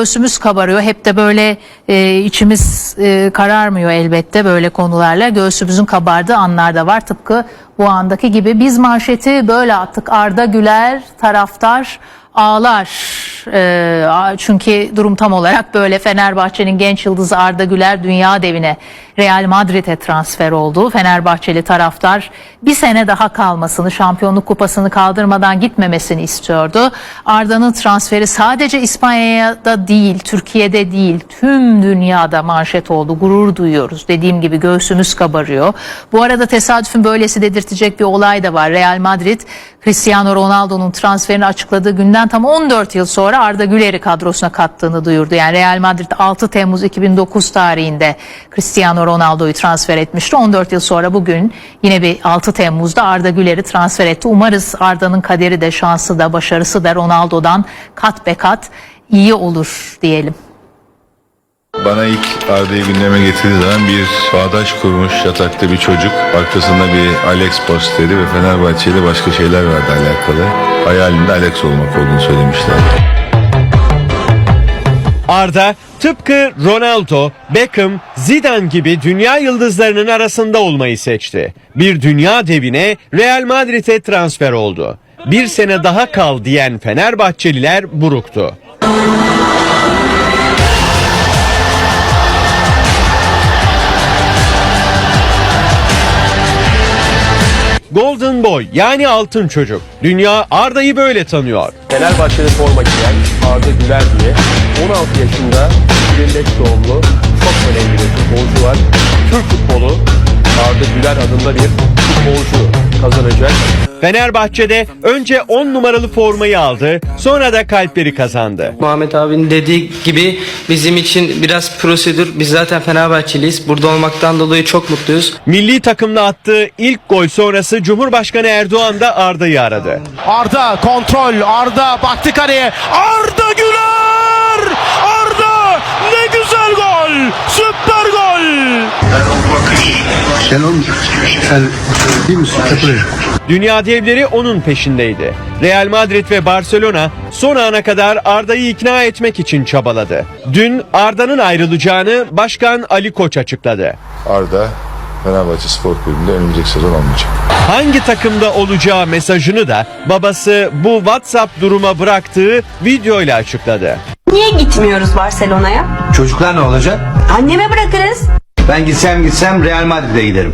Göğsümüz kabarıyor. Hep de böyle e, içimiz e, kararmıyor elbette böyle konularla. Göğsümüzün kabardığı anlar da var. Tıpkı bu andaki gibi. Biz manşeti böyle attık. Arda Güler taraftar ağlar. E, çünkü durum tam olarak böyle Fenerbahçe'nin genç yıldızı Arda Güler dünya devine Real Madrid'e transfer oldu. Fenerbahçeli taraftar bir sene daha kalmasını, şampiyonluk kupasını kaldırmadan gitmemesini istiyordu. Arda'nın transferi sadece İspanya'da değil, Türkiye'de değil, tüm dünyada manşet oldu. Gurur duyuyoruz. Dediğim gibi göğsümüz kabarıyor. Bu arada tesadüfün böylesi dedirtecek bir olay da var. Real Madrid Cristiano Ronaldo'nun transferini açıkladığı günden tam 14 yıl sonra Arda Güler'i kadrosuna kattığını duyurdu. Yani Real Madrid 6 Temmuz 2009 tarihinde Cristiano Ronaldo'yu transfer etmişti. 14 yıl sonra bugün yine bir 6 Temmuz'da Arda Güler'i transfer etti. Umarız Arda'nın kaderi de şansı da başarısı da Ronaldo'dan kat be kat iyi olur diyelim. Bana ilk Arda'yı gündeme getirdiği zaman bir bağdaş kurmuş yatakta bir çocuk. Arkasında bir Alex posteri ve Fenerbahçe ile başka şeyler vardı alakalı. Hayalinde Alex olmak olduğunu söylemişler. Arda tıpkı Ronaldo, Beckham, Zidane gibi dünya yıldızlarının arasında olmayı seçti. Bir dünya devine Real Madrid'e transfer oldu. Bir sene daha kal diyen Fenerbahçeliler buruktu. Golden Boy yani altın çocuk. Dünya Arda'yı böyle tanıyor. Fenerbahçe'de forma giyen Arda Güler diye 16 yaşında 2005 doğumlu çok önemli bir futbolcu var. Türk futbolu Arda Güler adında bir futbolcu kazanacak. Fenerbahçe'de önce 10 numaralı formayı aldı, sonra da kalpleri kazandı. Muhammed abinin dediği gibi bizim için biraz prosedür. Biz zaten Fenerbahçeliyiz. Burada olmaktan dolayı çok mutluyuz. Milli takımla attığı ilk gol sonrası Cumhurbaşkanı Erdoğan da Arda'yı aradı. Arda kontrol. Arda baktı kaleye. Arda Güler! Arda ne güzel gol! Süper gol! Sen sen değil misin? Dünya devleri onun peşindeydi. Real Madrid ve Barcelona son ana kadar Arda'yı ikna etmek için çabaladı. Dün Arda'nın ayrılacağını Başkan Ali Koç açıkladı. Arda Fenerbahçe Spor Kulübü'nde önümüzdeki sezon olmayacak. Hangi takımda olacağı mesajını da babası bu WhatsApp duruma bıraktığı videoyla açıkladı. Niye gitmiyoruz Barcelona'ya? Çocuklar ne olacak? Anneme bırakırız. Ben gitsem gitsem Real Madrid'e giderim.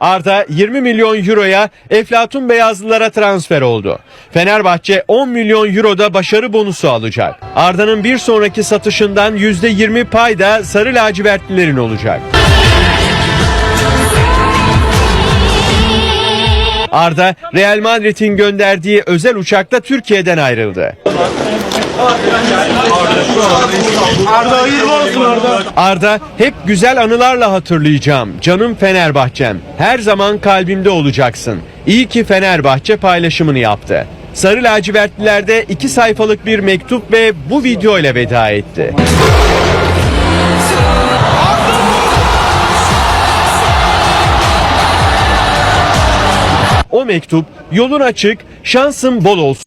Arda 20 milyon euroya Eflatun Beyazlılara transfer oldu. Fenerbahçe 10 milyon euroda başarı bonusu alacak. Arda'nın bir sonraki satışından %20 pay da Sarı Lacivertlilerin olacak. Arda, Real Madrid'in gönderdiği özel uçakla Türkiye'den ayrıldı. Arda hep güzel anılarla hatırlayacağım. Canım Fenerbahçem. Her zaman kalbimde olacaksın. İyi ki Fenerbahçe paylaşımını yaptı. Sarı lacivertlilerde iki sayfalık bir mektup ve bu video ile veda etti. O mektup yolun açık, şansın bol olsun.